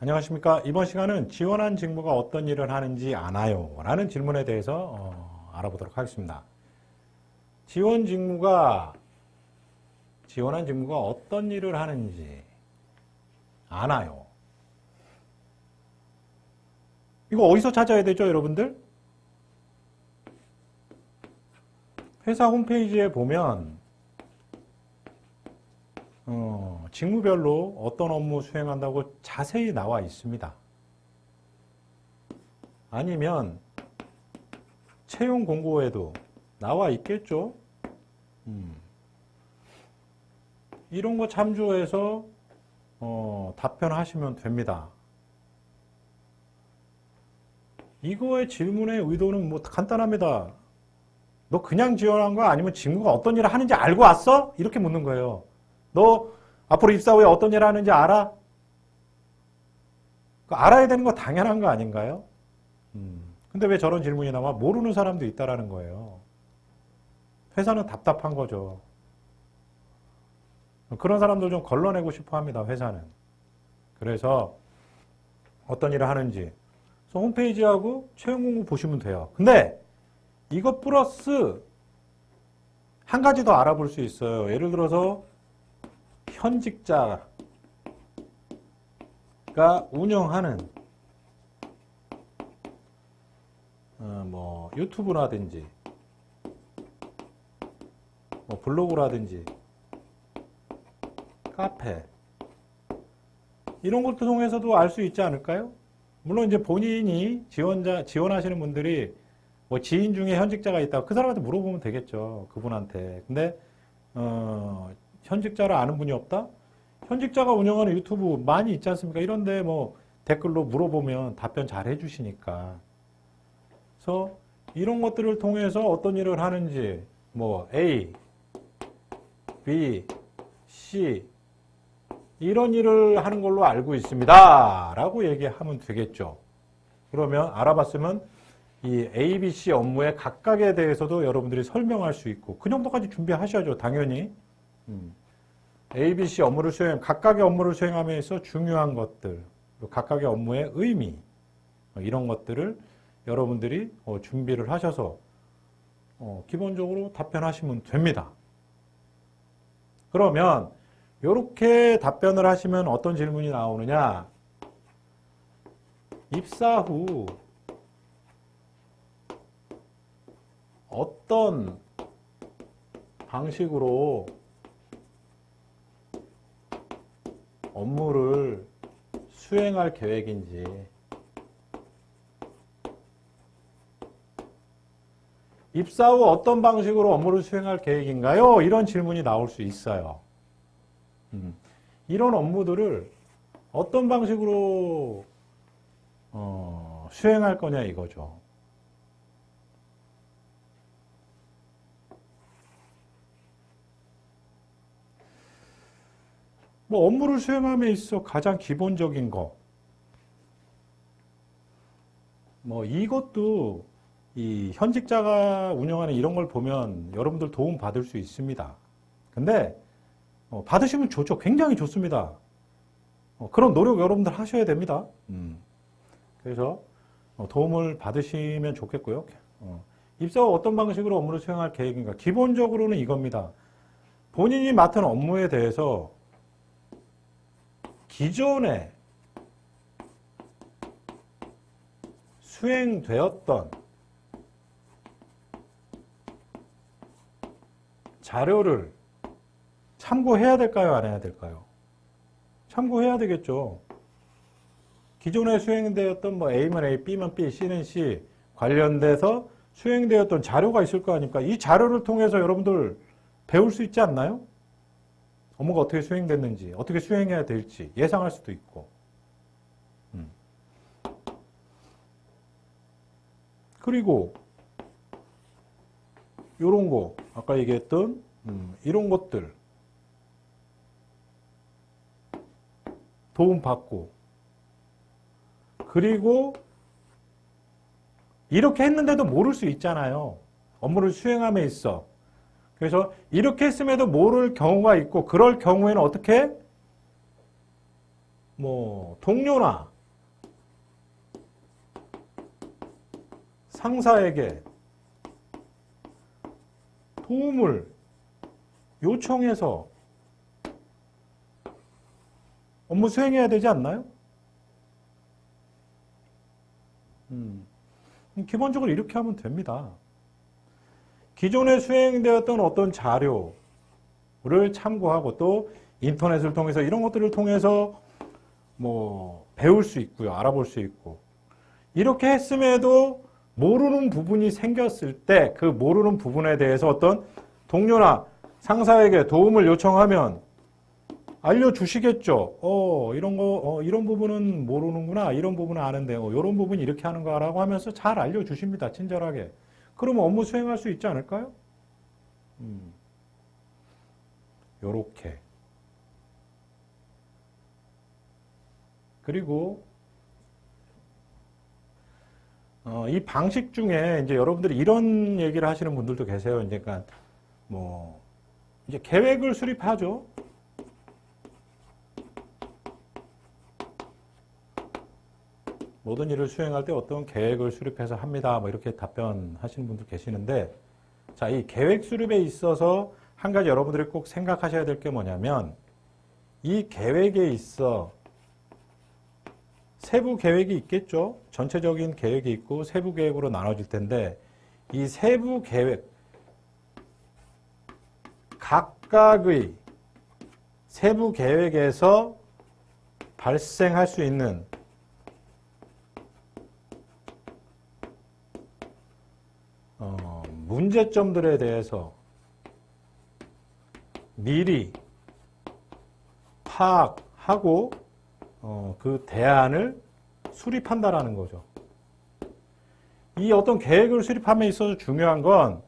안녕하십니까. 이번 시간은 지원한 직무가 어떤 일을 하는지 아나요? 라는 질문에 대해서 어, 알아보도록 하겠습니다. 지원 직무가, 지원한 직무가 어떤 일을 하는지 아나요? 이거 어디서 찾아야 되죠, 여러분들? 회사 홈페이지에 보면 어, 직무별로 어떤 업무 수행한다고 자세히 나와 있습니다. 아니면 채용 공고에도 나와 있겠죠. 음. 이런 거 참조해서 어, 답변하시면 됩니다. 이거의 질문의 의도는 뭐 간단합니다. 너 그냥 지원한 거 아니면 직무가 어떤 일을 하는지 알고 왔어? 이렇게 묻는 거예요. 너 앞으로 입사 후에 어떤 일을 하는지 알아? 그 알아야 되는 거 당연한 거 아닌가요? 음. 근데 왜 저런 질문이 나와? 모르는 사람도 있다라는 거예요. 회사는 답답한 거죠. 그런 사람들 좀 걸러내고 싶어 합니다, 회사는. 그래서 어떤 일을 하는지. 그래서 홈페이지하고 채용 공고 보시면 돼요. 근데 이것 플러스 한 가지 더 알아볼 수 있어요. 예를 들어서 현직자가 운영하는 어, 뭐 유튜브라든지 뭐 블로그라든지 카페 이런 것도 통해서도 알 수 있지 않을까요? 물론 이제 본인이 지원자 지원하시는 분들이 뭐 지인 중에 현직자가 있다 그 사람한테 물어보면 되겠죠 그분한테 근데 어, 현직자를 아는 분이 없다? 현직자가 운영하는 유튜브 많이 있지 않습니까? 이런데 뭐 댓글로 물어보면 답변 잘 해주시니까. 그래서 이런 것들을 통해서 어떤 일을 하는지 뭐 A, B, C 이런 일을 하는 걸로 알고 있습니다. 라고 얘기하면 되겠죠. 그러면 알아봤으면 이 A, B, C 업무의 각각에 대해서도 여러분들이 설명할 수 있고 그 정도까지 준비하셔야죠. 당연히. 음. A, B, C 업무를 수행, 각각의 업무를 수행함에 있어 중요한 것들, 각각의 업무의 의미, 어, 이런 것들을 여러분들이 어, 준비를 하셔서 어, 기본적으로 답변하시면 됩니다. 그러면 이렇게 답변을 하시면 어떤 질문이 나오느냐? 입사 후 어떤 방식으로 업무를 수행할 계획인지 입사 후 어떤 방식으로 업무를 수행할 계획인가요? 이런 질문이 나올 수 있어요. 음, 이런 업무들을 어떤 방식으로 어, 수행할 거냐 이거죠. 뭐 업무를 수행함에 있어 가장 기본적인 거. 뭐 이것도 이 현직자가 운영하는 이런 걸 보면 여러분들 도움 받을 수 있습니다. 근데 어, 받으시면 좋죠. 굉장히 좋습니다. 어, 그런 노력 여러분들 하셔야 됩니다. 음. 그래서 어, 도움을 받으시면 좋겠고요. 어, 입사 후 어떤 방식으로 업무를 수행할 계획인가? 기본적으로는 이겁니다. 본인이 맡은 업무에 대해서 기존에 수행되었던 자료를 참고해야 될까요? 안 해야 될까요? 참고해야 되겠죠. 기존에 수행되었던 뭐 A면 A, B면 B, C는 C 관련돼서 수행되었던 자료가 있을 거 아닙니까? 이 자료를 통해서 여러분들 배울 수 있지 않나요? 업무가 어떻게 수행됐는지, 어떻게 수행해야 될지 예상할 수도 있고. 음. 그리고 이런 거, 아까 얘기했던 음, 이런 것들 도움 받고 그리고 이렇게 했는데도 모를 수 있잖아요. 업무를 수행함에 있어. 그래서 이렇게 했음에도 모를 경우가 있고 그럴 경우에는 어떻게 뭐 동료나 상사에게 도움을 요청해서 업무 수행해야 되지 않나요? 음, 기본적으로 이렇게 하면 됩니다. 기존에 수행되었던 어떤 자료를 참고하고 또 인터넷을 통해서 이런 것들을 통해서 뭐 배울 수 있고요. 알아볼 수 있고. 이렇게 했음에도 모르는 부분이 생겼을 때 그 모르는 부분에 대해서 어떤 동료나 상사에게 도움을 요청하면 알려주시겠죠. 어, 이런 거, 어, 이런 부분은 모르는구나. 이런 부분은 아는데, 어, 이런 부분 이렇게 하는 거라고 하면서 잘 알려주십니다. 친절하게. 그러면 업무 수행할 수 있지 않을까요? 음. 요렇게. 그리고, 어, 이 방식 중에 이제 여러분들이 이런 얘기를 하시는 분들도 계세요. 그러니까, 뭐, 이제 계획을 수립하죠. 모든 일을 수행할 때 어떤 계획을 수립해서 합니다. 뭐 이렇게 답변하시는 분들 계시는데, 자, 이 계획 수립에 있어서 한 가지 여러분들이 꼭 생각하셔야 될 게 뭐냐면, 이 계획에 있어 세부 계획이 있겠죠? 전체적인 계획이 있고 세부 계획으로 나눠질 텐데, 이 세부 계획, 각각의 세부 계획에서 발생할 수 있는 어, 문제점들에 대해서 미리 파악하고 어, 그 대안을 수립한다라는 거죠. 이 어떤 계획을 수립함에 있어서 중요한 건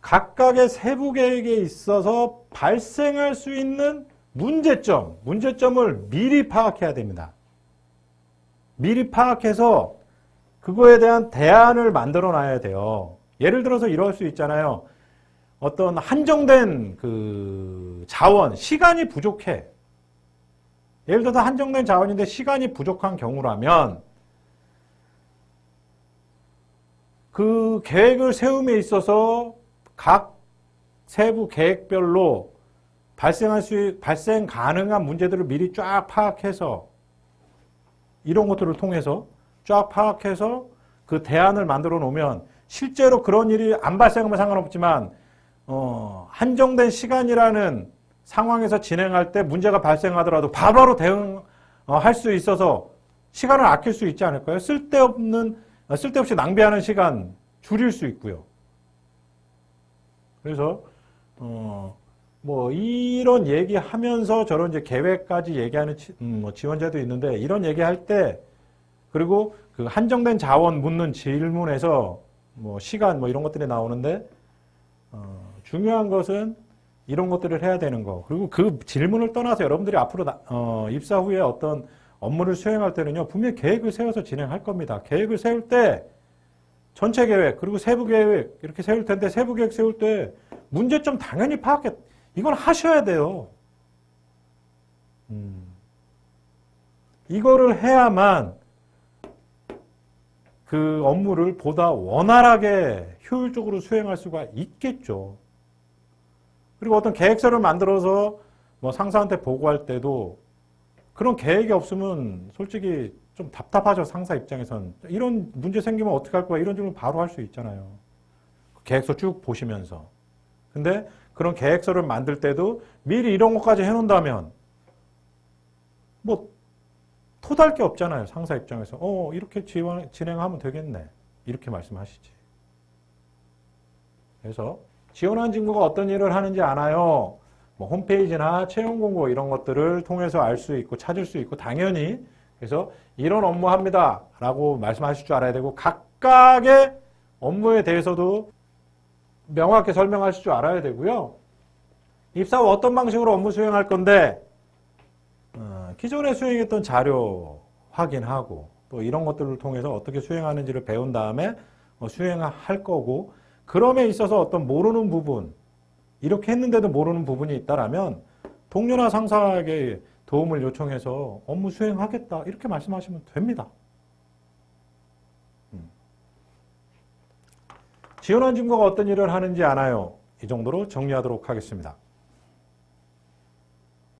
각각의 세부 계획에 있어서 발생할 수 있는 문제점, 문제점을 미리 파악해야 됩니다. 미리 파악해서 그거에 대한 대안을 만들어 놔야 돼요. 예를 들어서 이럴 수 있잖아요. 어떤 한정된 그 자원, 시간이 부족해. 예를 들어서 한정된 자원인데 시간이 부족한 경우라면 그 계획을 세움에 있어서 각 세부 계획별로 발생할 수, 발생 가능한 문제들을 미리 쫙 파악해서 이런 것들을 통해서 쫙 파악해서 그 대안을 만들어 놓으면 실제로 그런 일이 안 발생하면 상관없지만 어, 한정된 시간이라는 상황에서 진행할 때 문제가 발생하더라도 바로바로 대응할 수 있어서 시간을 아낄 수 있지 않을까요? 쓸데없는 어, 쓸데없이 낭비하는 시간 줄일 수 있고요. 그래서 어, 뭐 이런 얘기하면서 저런 이제 계획까지 얘기하는 치, 음, 뭐 지원자도 있는데 이런 얘기할 때 그리고 그 한정된 자원 묻는 질문에서 뭐 시간 뭐 이런 것들이 나오는데 어, 중요한 것은 이런 것들을 해야 되는 거. 그리고 그 질문을 떠나서 여러분들이 앞으로 나, 어, 입사 후에 어떤 업무를 수행할 때는요 분명히 계획을 세워서 진행할 겁니다. 계획을 세울 때 전체 계획 그리고 세부 계획 이렇게 세울 텐데 세부 계획 세울 때 문제점 당연히 파악해 이건 하셔야 돼요. 음. 이거를 해야만 그 업무를 보다 원활하게 효율적으로 수행할 수가 있겠죠. 그리고 어떤 계획서를 만들어서 뭐 상사한테 보고할 때도 그런 계획이 없으면 솔직히 좀 답답하죠. 상사 입장에선. 이런 문제 생기면 어떻게 할 거야? 이런 질문 바로 할 수 있잖아요. 계획서 쭉 보시면서. 근데 그런 계획서를 만들 때도 미리 이런 것까지 해놓는다면 뭐 토달 게 없잖아요. 상사 입장에서. 어, 이렇게 진행하면 되겠네. 이렇게 말씀하시지. 그래서 지원한 직무가 어떤 일을 하는지 아나요? 뭐 홈페이지나 채용 공고 이런 것들을 통해서 알 수 있고 찾을 수 있고 당연히 그래서 이런 업무 합니다. 라고 말씀하실 줄 알아야 되고 각각의 업무에 대해서도 명확히 설명하실 줄 알아야 되고요. 입사 후 어떤 방식으로 업무 수행할 건데 어, 기존에 수행했던 자료 확인하고 또 이런 것들을 통해서 어떻게 수행하는지를 배운 다음에 어, 수행할 거고 그럼에 있어서 어떤 모르는 부분 이렇게 했는데도 모르는 부분이 있다라면 동료나 상사에게 도움을 요청해서 업무 수행하겠다 이렇게 말씀하시면 됩니다. 음. 지원한 증거가 어떤 일을 하는지 아나요? 이 정도로 정리하도록 하겠습니다.